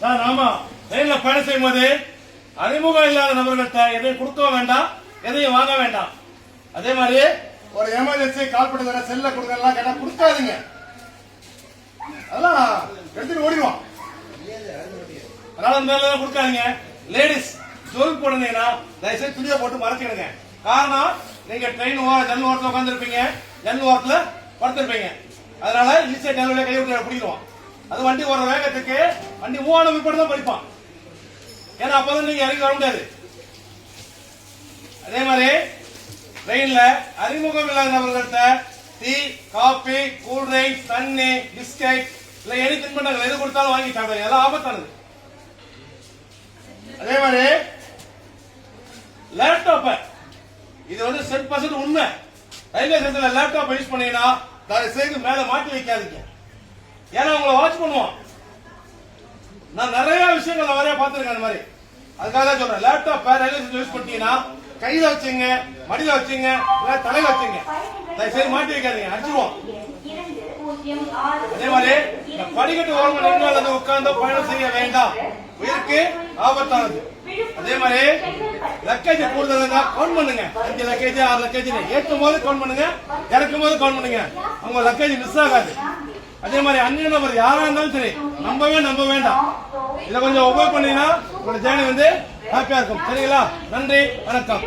Sir ஆமா ட்ரெயின்ல பயணம் செய்யும் போது அறிமுகம் இல்லாத நபர்கள்ட்ட எதையும் கொடுக்க வேண்டாம் எதையும் வாங்க வேண்டாம். அதே மாதிரி ஒரு எமர்ஜென்சி கால் பண்ணி தர செல்ல கொடுங்க கேட்டா கொடுக்காதீங்க. அதெல்லாம் எடுத்துட்டு ஓடிடுவான் அதனால அந்த மாதிரி கொடுக்காதீங்க. லேடிஸ் ஜோல் போடுனீங்கன்னா தயவுசெய்து துணியை போட்டு மறைச்சிடுங்க காரணம் நீங்க ட்ரெயின் ஓர ஜன்னல் ஓரத்தில் உட்காந்துருப்பீங்க ஜன்னல் ஓரத்தில் படுத்திருப்பீங்க. அதனால ஈஸியாக ஜன்னலுடைய கை விட்டு அது வண்டி ஓடுற வேகத்துக்கு வண்டி மூவான விற்பனை தான் படிப்பான். ஏன்னா அப்பதான் நீங்க இறங்கி வர முடியாது. அதே மாதிரி ட்ரெயின்ல அறிமுகம் இல்லாத நபர்கள்ட்ட டீ காபி கூல் தண்ணி பிஸ்கட் இல்ல எனி தின்பண்டங்கள் எது கொடுத்தாலும் வாங்கி சாப்பிடுங்க. எல்லாம் ஆபத்தானது. அதே மாதிரி லேப்டாப்ப இது வந்து செட் பர்சன்ட் உண்மை. ரயில்வே ஸ்டேஷன்ல லேப்டாப் யூஸ் பண்ணீங்கன்னா தயவு செய்து மேல மாட்டி வைக்காதீங்க. ஏன்னா உங்களை வாட்ச் பண்ணுவோம். நான் நிறைய விஷயங்கள் நிறைய பார்த்துருக்கேன் அந்த மாதிரி. அதுக்காக தான் சொல்றேன். லேப்டாப் ரயில்வே யூஸ் பண்ணிட்டீங்கன்னா கையில வச்சுங்க மடியில வச்சுங்க இல்ல தலையில வச்சுங்க. தயவு செய்து மாட்டி வைக்காதீங்க. அடிச்சிருவோம். அதே மாதிரி இந்த படிக்கட்டு ஓரமா நின்று அல்லது உட்கார்ந்தோ பயணம் செய்ய வேண்டாம். உயிருக்கு ஆபத்தானது. அதே மாதிரி லக்கேஜ் கூடுதல் இருந்தா கவுண்ட் பண்ணுங்க. அஞ்சு லக்கேஜ் ஆறு லக்கேஜ் ஏற்றும் போது கவுண்ட் பண்ணுங்க இறக்கும் போது கவுண்ட் பண்ணுங்க. உங்க லக்கேஜ் மிஸ் ஆகாது. அதே மாதிரி அந்நிய நபர் யாரா இருந்தாலும் சரி நம்பவே நம்ப வேண்டாம். இதை கொஞ்சம் உபயோக பண்ணீங்கன்னா உங்களோட ஜேர்னி வந்து ஹாப்பியா இருக்கும். சரிங்களா? நன்றி வணக்கம்.